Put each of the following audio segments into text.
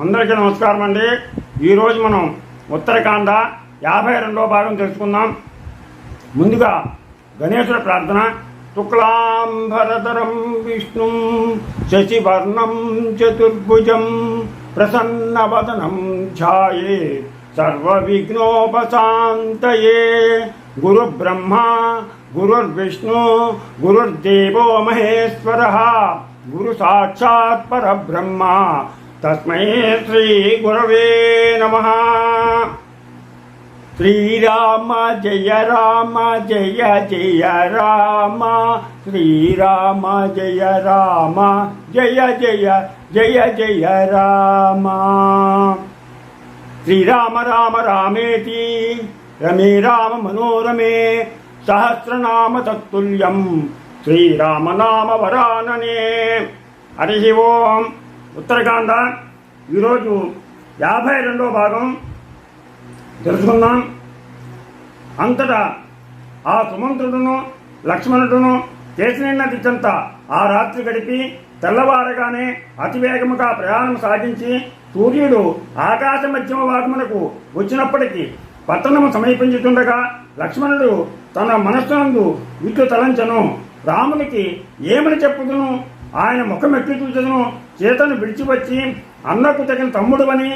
అందరికీ నమస్కారం అండి. ఈరోజు మనం ఉత్తరకాండ యాభై రెండవ భాగం తెలుసుకుందాం. ముందుగా గణేశుల ప్రార్థన. శుక్లాంబరధరం విష్ణు శశివర్ణం చతుర్భుజం ప్రసన్నవదనం ఛాయే సర్వవిఘ్నోపశాంతయే. గురు బ్రహ్మ గురుర్విష్ణు గురుర్దేవో మహేశ్వర గురు సాక్షాత్ పరబ్రహ్మ. తస్మై శ్రీ గురవే నమ శ్రీరామ జయ రామ జయ జయ రామ శ్రీరామ జయ రామ జయ జయ జయ జయ రామ శ్రీరామ రామ రామేతి రమే రామ మనోరమే సహస్రనామ తత్తుల్యం శ్రీరామ నామ వరాననే హరి ఓం ఉత్తరకాండ ఈరోజు యాభై రెండో భాగం తెలుసుకుందాం అంతటా ఆ సుమంత్రుడును లక్ష్మణుడును చేసిన నది ఆ రాత్రి గడిపి తెల్లవారగానే అతివేగముగా ప్రయాణం సాగించి సూర్యుడు ఆకాశ మధ్యమ భాగమునకు వచ్చినప్పటికీ పట్టణము సమీపించుతుండగా లక్ష్మణుడు తన మనస్సునందు ఇట్లు తలంచను రామునికి ఏమని చెప్పుదును? ఆయన ముఖం ఎక్కి చూచదును. చేతను విడిచివచ్చి అన్నకు తగిన తమ్ముడు అని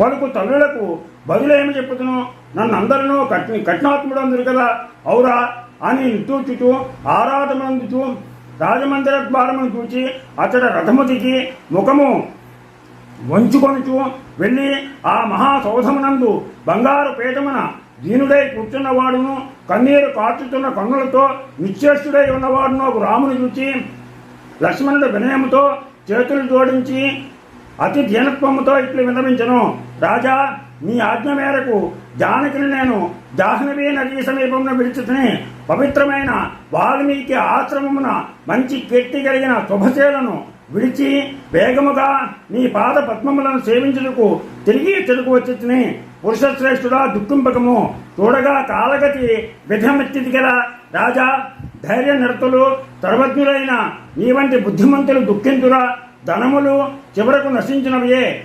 పలుకు తల్లులకు బదులేమి చెప్పుతును? నన్ను అందరినూ కఠి కఠినాత్ముడు అందరు కదా అవురా అని నిట్టూచుచు ఆరాధమందుతూ రాజమందిర ద్వారమును చూచి అతడు రథము దిగి ముఖము వంచుకొనుచు వెళ్ళి ఆ మహాసౌధమునందు బంగారు పీఠమున దీనుడై కూర్చున్నవాడును కన్నీరు కార్చుతున్న కన్నులతో నిశ్చేష్టుడై ఉన్నవాడును ఒక రాముని చూచి లక్ష్మణుడు వినయముతో చేతులు జోడించి అతి దీనత్వముతో ఇట్లు విన్నవించను రాజా నీ ఆజ్ఞ మేరకు జానకిని నేను జాహ్నవీ నదీ సమీపమున విడిచితిని. పవిత్రమైన వాల్మీకి ఆశ్రమమున మంచి కీర్తి కలిగిన శుభశీలను విడిచి వేగముగా నీ పాద పద్మములను సేవించుటకు తిరిగి చెడుకు వచ్చి పురుషశ్రేష్ఠుడా దుఃఖింపకము. చూడగా కాలగతి విధమెత్తిది గల రాజా ధైర్య నర్తలు సర్వజ్ఞులైన నీ వంటి బుద్ధిమంతులు దుఃఖింతురా ధనములు చివరకు నశించినవియే.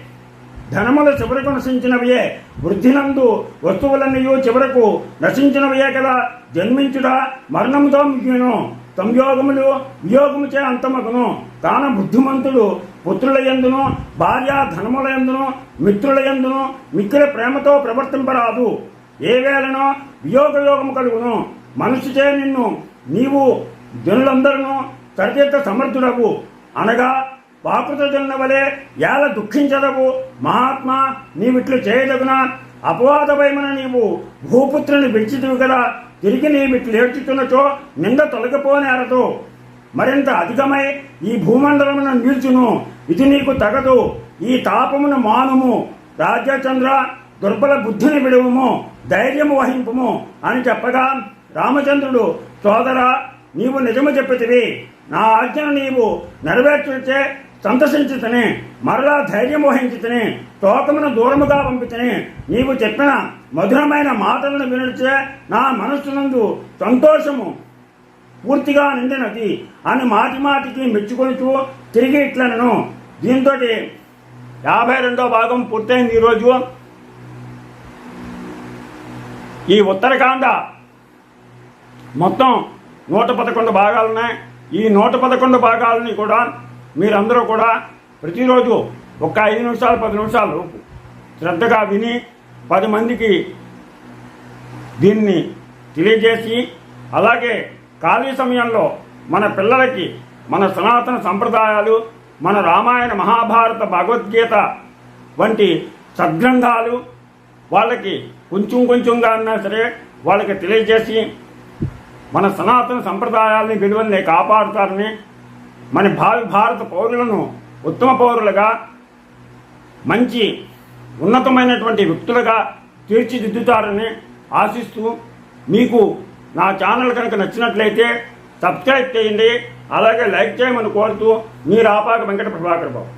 ధనములు చివరకు నశించినవియే. వృద్ధినందు వస్తువులన్నీ చివరకు నశించినవియే కదా జన్మించుడా మరణముతో ముఖ్యను సంయోగములు వియోగముచే అంతమగును తాన బుద్ధిమంతుడు పుత్రుల ఎందును భార్య ధనముల ఎందును మిత్రుల ఎందును మిత్రుల ప్రేమతో ప్రవర్తింపరాదు. ఏ వేళనో వియోగ యోగము కలుగును. మనుషుచే నిన్ను నీవు జనులందరూ సరిచేత సమర్థుడవు. అనగా వాకృత జనుల వలె ఎలా దుఃఖించదవు. మహాత్మా నీవిట్లు చేయదగునా? అపవాదభయమున నీవు భూపుత్రుని విడిచితివి కదా. తిరిగి నీవిట్లు ఏడ్చుతున్నచో నింద తొలగిపోనేరదు. మరింత అధికమై ఈ భూమండలమున నిల్చును. ఇది నీకు తగదు. ఈ తాపమును మానుము. రాజచంద్ర దుర్బల బుద్ధిని విడువము. ధైర్యము వహింపుము అని చెప్పగా రామచంద్రుడు సోదరా నీవు నిజము చెప్పితివి. నా ఆజ్ఞను నీవు నెరవేర్చుచే సంతసించుతని మరలా ధైర్యం వహించుతని తోకమును దూరముగా పంపితని నీవు చెప్పిన మధురమైన మాటలను వినుచే నా మనస్సునందు సంతోషము పూర్తిగా నిండినది అని మాటి మాటికి మెచ్చుకొనిచూ తిరిగి ఇట్లనను. దీంతో యాభై రెండో భాగం పూర్తయింది ఈరోజు. ఈ ఉత్తరకాండ మొత్తం నూట పదకొండు భాగాలున్నాయి. ఈ నూట పదకొండు భాగాలని కూడా మీరందరూ కూడా ప్రతిరోజు ఒక ఐదు నిమిషాలు పది నిమిషాలు శ్రద్ధగా విని పది మందికి దీన్ని తెలియజేసి అలాగే ఖాళీ సమయంలో మన పిల్లలకి మన సనాతన సంప్రదాయాలు మన రామాయణ మహాభారత భగవద్గీత వంటి సద్గ్రంథాలు వాళ్ళకి కొంచెం కొంచెంగా అన్నా సరే వాళ్ళకి తెలియజేసి మన సనాతన సంప్రదాయాల్ని విలువల్ని కాపాడుతారని మన భావి భారత పౌరులను ఉత్తమ పౌరులుగా మంచి ఉన్నతమైనటువంటి వ్యక్తులుగా తీర్చిదిద్దుతారని ఆశిస్తూ మీకు నా ఛానల్ కనుక నచ్చినట్లయితే సబ్స్క్రైబ్ చేయండి అలాగే లైక్ చేయమని కోరుతూ మీరు ఆపాక వెంకట ప్రభాకర్ బాబు.